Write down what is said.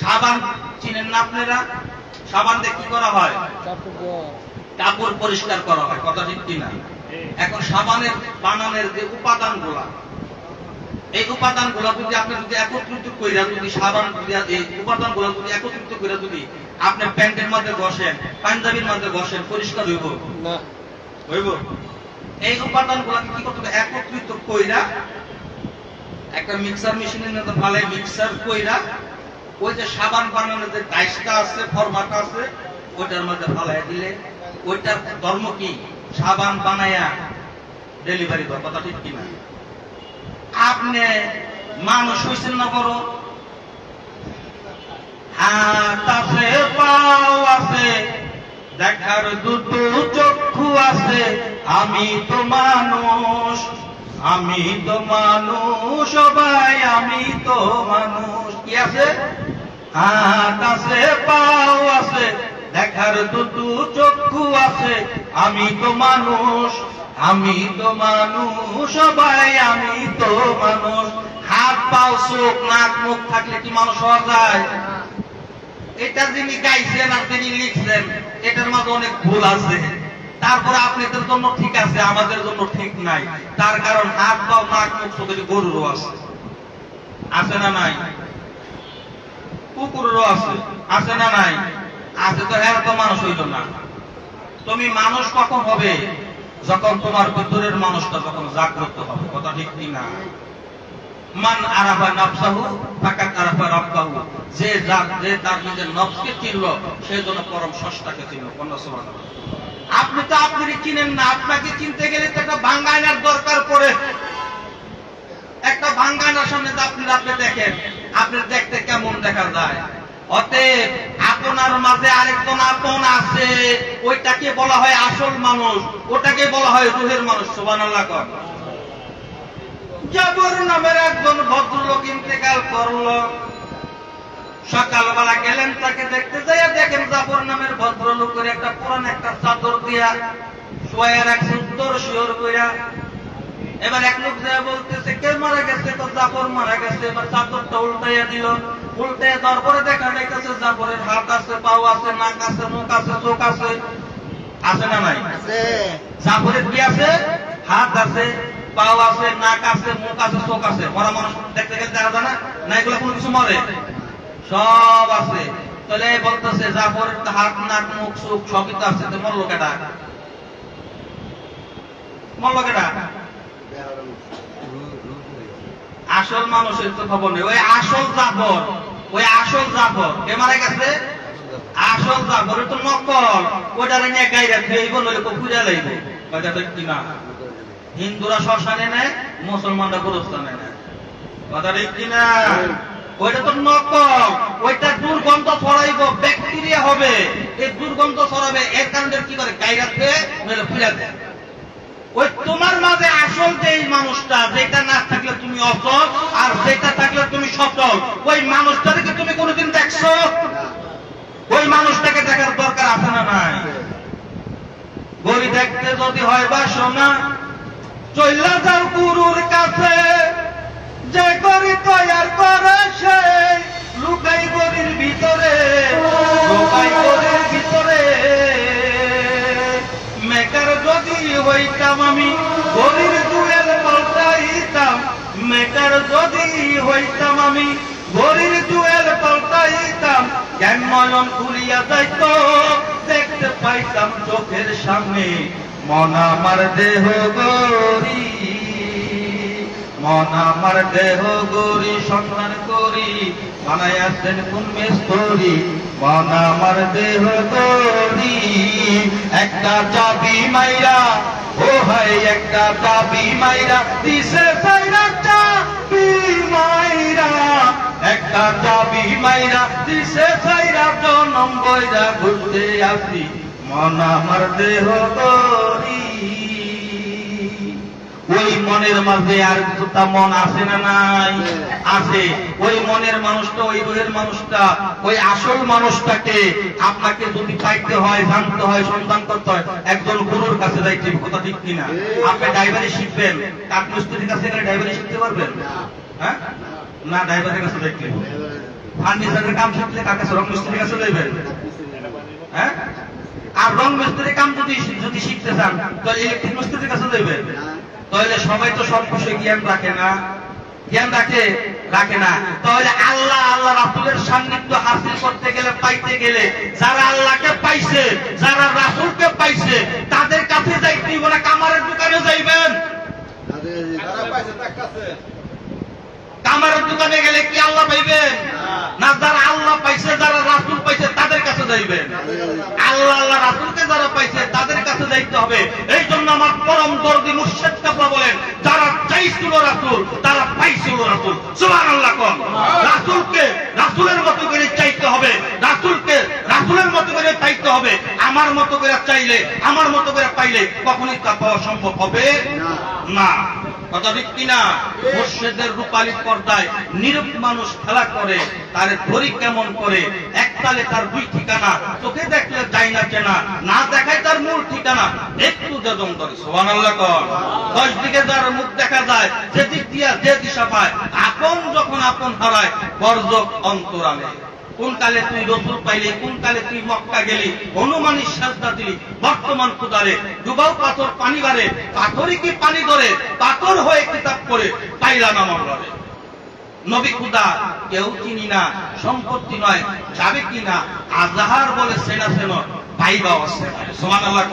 সাবান চিনেন না আপনারা? সাবান দিয়ে কি করা হয়? কাপড় পরিষ্কার করা হয় কথা ঠিক কিনা? এখন সাবানের বানানের যে উপাদানগুলা এই উপাদানগুলা যদি আপনি যদি একত্রিত কইরা যদি সাবান এই উপাদানগুলা যদি একত্রিত কইরা যদি আপনি প্যান্টের মধ্যে বসেন পাঞ্জাবির মধ্যে বসেন পরিষ্কার হইব? না। হইব? এই উপাদান গুলাকে কি করতে হবে? একত্রিত কইরা একটা মিক্সার মেশিনের মধ্যে ভালো মিক্সার কইরা ওই যে সাবান বানানোর যে ডাইসটা আছে ফরমাটা আছে, ওইটার মধ্যে ফালাই দিলে ওইটার ধর্ম কি? সাবান বানায়া ডেলিভারি দেওয়ার কথা ঠিক কিনা? আপনি মানুষ হয়েছেন না বড়? হাত আছে পাও আছে, দেখার দুটো চক্ষু আছে। আমি তো মানুষ, আমি তো মানুষ, সবাই আমি তো মানুষ। কি আছে? হাত আছে, পাও আছে, দেখার দুটো চক্ষু আছে। আমি তো মানুষ, আমি তো মানুষ, সবাই আমি তো মানুষ। হাত, পাও, চোখ, নাক, মুখ থাকলে কি মানুষ হওয়া যায়? এটা যিনি গাইছেন আর তিনি লিখছেন, এটার মধ্যে অনেক ভুল আছে। তারপরে আপনাদের জন্য ঠিক আছে, আমাদের জন্য ঠিক নাই। তার কারণ হাত, পাও, নাক, মুখ চোখে গরুরও আছে। আছে না নাই? কুকুরেরও আছে। আছে না নাই? আছে তো হ্যাঁ তো মানুষ হইল না। তুমি মানুষ কখন হবে? যখন তোমার ভিতরের মানুষটা যখন জাগ্রত হবে। কথা ঠিক কি না? মান আরাফা নফসাহু, ফাকাত আরাফা রাব্বাহু। যে যার যে তার নিজের নফসকে চিনল সেই জন্য পরম স্রষ্টাকে চিনল। কন্যা সুবহানাল্লাহ। আপনি তো আপনি চিনেন না, আপনাকে চিনতে গেলে তো একটা ভাঙ্গায়নার দরকার পড়ে। একটা ভাঙ্গায়নার সামনে তো আপনি আপনি দেখেন। আপনি দেখতে কেমন দেখা যায়? অতএব আপনার মাঝে আরেকজন আপন আছে। ওইটাকে বলা হয় আসল মানুষ। ওটাকে বলা হয় রুহের মানুষ। সুবহানাল্লাহ কর জাবর নামের একজন ভদ্রলোক ইন্তেকাল করল। সকালবেলা গেলেন তাকে দেখতে যাইয়া দেখেন জাবর নামের ভদ্রলোকের একটা পুরান একটা চাদর দিয়া শোয়া রাখছে, উত্তর শিওর কইরা এবার এক লোক যায় বলতেছে কে মারা গেছে তো জাফর মারা গেছে? এবার চাদরটা উল্টাইয়া দিল। উল্টাইয়া দেওয়ার পরে দেখা যাইতেছে জাফরের হাত আছে পাও আছে নাক আছে মুখ আছে চোখ আছে। আছে না নাই? জাফরের কি আছে? হাত আছে পাও আছে নাক আছে মুখ আছে চোখ আছে। মরা মানুষ দেখতে গেলে দেখা যায় না? না এগুলো কোনো কিছু মরে? সব আছে। তাহলে বলতেছে জাফরের হাত নাক মুখ চোখ সবই তো আছে। তো মরলো কেটা মরলো কেটা আসল মানুষের তো খবর নেই ওই আসল জাফর, ওই আসল জাফর। কে মারা গেছে? আসল জাফর তো নকল। ওটারে নিয়ে গাইরা নইলে তো পূজা লাগবে কথা তো কি না। হিন্দুরা শ্মশানে নেয় মুসলমানরা গোরস্থানে নেয় কথা ঠিক কিনা ওইটা তো নকল। ওইটা দুর্গন্ধ ছড়াইব, ব্যাকটেরিয়া হবে। এই দুর্গন্ধ ছড়াবে, এর কারণে কি করে? গাইরা খেয়ে নইলে পূজা দেয় ওই তোমার মাঝে আসল যে মানুষটা, যেটা না থাকলে তুমি অসল আর যেটা থাকলে তুমি সচল, ওই মানুষটাকে তুমি কোনোদিন দেখছ? ওই মানুষটাকে দেখার দরকার আছে না নাই? গড়ি দেখতে যদি হয় বা সোনা চইলা যাও গুরুর কাছে, যে গড়ি তৈয়ার করে হইতাম আমি গরির দুয়ের পাল্টাইতাম, জ্ঞান নয়ন খুলিয়া যাইত, দেখতে পাইতাম চোখের সামনে, মন আমার দেহ গরি মন আমার দেহ গরি সন্ধান করি বানাইয়াছেন কোন মেস্তরি। মন আমার দেহ গরি একটা চাবি মাইরা, ও ভাই একটা চাবি মাইরা সাইরা চাবি মাইরা, একটা চাবি মাইরা, দিছে সাইরা জনম বইরা ঘুরতে আসি। মন আমার দেহ গরি ওই মনের মাঝে আর কিছুটা মন আছে না নাই? আছে। ওই মনের মানুষটা, ওই বইয়ের মানুষটা, ওই আসল মানুষটাকে আপনাকে যদি পাইতে হয়, জানতে হয়, সন্ধান করতে হয়, একজন গুরুর কাছে যাইতে কথা ঠিক কিনা? আপনি ড্রাইভারি শিখবেন। কাঠ মিস্ত্রির কাছে ড্রাইভারি শিখতে পারবেন? হ্যাঁ? না ড্রাইভারের কাছে হবে। ফার্নিচারের কাম শিখলে কার কাছে রং মিস্ত্রির কাছে যাইবেন হ্যাঁ? আর রং মিস্ত্রির কাম যদি যদি শিখতে চান তাহলে ইলেকট্রিক মিস্ত্রির কাছে যাইবেন তাহলে সবাই তো সব বিষয়ে জ্ঞান রাখে না। জ্ঞান রাখে? রাখে না। তাহলে আল্লাহ আল্লাহ রাসুলের সান্নিধ্য হাসিল করতে গেলে পাইতে গেলে যারা আল্লাহকে পাইছে যারা রাসুলকে পাইছে তাদের কাছে যাইতে না কামারের দোকানে যাইবেন। দোকানে গেলে কি আল্লাহ পাইবেন? না যারা আল্লাহ পাইছে যারা রাসুল পাইছে তাদের কাছে যাইবেন। আল্লাহ আল্লাহ রাসুলকে যারা পাইছে তাদের কাছে যাইতে হবে। এই জন্য আমার পরম দর্দি মুর্শেদ কাপড় বলেন যারা চাইছিল রাসুল তারা পাইছিল রাসুল। সুবহান আল্লাহ কন রাসুলকে রাসুলের মতো করে চাইতে হবে। রাসুলকে রাসুলের মতো করে চাইতে হবে। আমার মতো করে চাইলে আমার মতো করে পাইলে কখনই তা পাওয়া সম্ভব হবে না। কথা ঠিক কিনা? মুর্শেদের রূপালী পর্দায় নিরূপ মানুষ খেলা করে, তার ধরি কেমন করে? একতালে তার দুই ঠিকানা, চোখে দেখলে যায় না চেনা, না দেখায় তার মূল ঠিকানা। একটু বেদম করে সোহান আল্লাহ কর। দশ দিকে যার মুখ দেখা যায়, যে দিক দিয়া যে দিশা পায়, আপন যখন আপন হারায়, বর্জক অন্তরালে। কোন কালে তুই রসুল পাইলি কোন কালে তুই মক্কা গেলি? হনুমানের সাজদা দিলি বর্তমান খুদারে ডুবাও পাথর পানি বাড়ে পাথরই কি পানি ধরে? পাথর হয়ে কিতাব করে পাইলাম আমার ঘরে নবী খুদা কেউ চিনি না সম্পত্তি নয় যাবে কিনা আজাহার বলে সেনা সেন পাইবা অসে সমান আল্লাহ